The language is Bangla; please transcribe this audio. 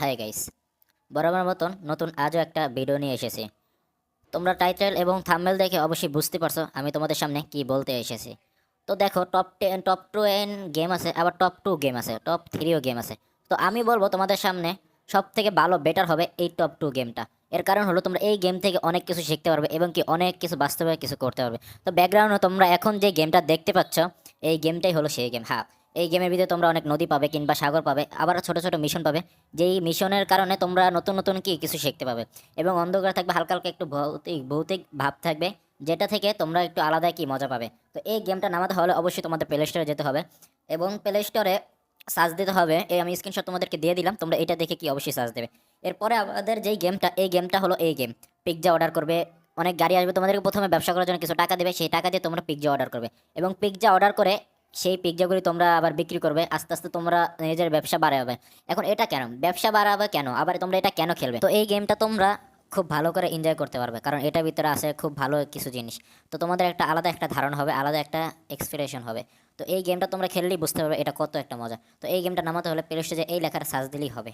হাই গাইস, বরাবর মতন নতুন আজও একটা ভিডিও নিয়ে এসেছি। তোমরা টাইটেল এবং থাম্বেল দেখে অবশ্যই বুঝতে পারছ আমি তোমাদের সামনে কি বলতে এসেছি। তো দেখো top ten top two n game আছে, আবার টপ টু গেম আছে টপ থ্রিও গেম আছে। তো আমি বলব তোমাদের সামনে সব থেকে ভালো বেটার হবে এই টপ টু। গেমটা এর কারণ হলো তোমরা এই গেম থেকে অনেক কিছু শিখতে পারবে এবং কি অনেক কিছু বাস্তবে কিছু করতে পারবে। তো ব্যাকগ্রাউন্ডে তোমরা এখন যে গেমটা দেখতে পাচ্ছ, এই গেমটাই হলো সেই গেম হ্যাঁ। এই গেমের ভিতরে তোমরা অনেক নদী পাবে কিংবা সাগর পাবে আবার ছোট ছোট মিশন পাবে, যেই মিশনের কারণে তোমরা নতুন নতুন কি কিছু শিখতে পাবে এবং অন্ধকার থাকবে, হালকা হালকা একটু ভৌতিক ভৌতিক ভাব থাকবে, যেটা থেকে তোমরা একটু আলাদা কি মজা পাবে। তো এই গেমটা নামাতে হলে অবশ্যই তোমাদের প্লে স্টোরে যেতে হবে এবং প্লে স্টোরে সার্চ দিতে হবে, এই আমি স্ক্রিনশট তোমাদেরকে দিয়ে দিলাম, তোমরা এটা দেখে কি অবশ্যই সার্চ দেবে। এরপরে আমাদের যেই গেমটা এই গেমটা হলো এই গেম পিৎজা অর্ডার করবে, অনেক গাড়ি আসবে তোমাদেরকে প্রথমে ব্যবসা করার জন্য কিছু টাকা দেবে, সেই টাকা দিয়ে তোমরা পিৎজা অর্ডার করবে এবং পিৎজা অর্ডার করে সেই পিৎজাগুলি তোমরা আবার বিক্রি করবে, আস্তে আস্তে তোমরা নিজের ব্যবসা বাড়াবে। এখন এটা কেন? ব্যবসা বাড়াবে কেন? আবার তোমরা এটা কেন খেলবে? তো এই গেমটা তোমরা খুব ভালো করে এনজয় করতে পারবে, কারণ এটার ভিতরে আছে খুব ভালো কিছু জিনিস। তো তোমাদের একটা আলাদা একটা ধারণা হবে, আলাদা একটা এক্সপিরিয়েশন হবে। তো এই গেমটা তোমরা খেললেই বুঝতে পারবে এটা কত একটা মজা। তো এই গেমটা নামাতে হলে প্লে স্টোরে এই লেখার সার্চ দিলেই হবে।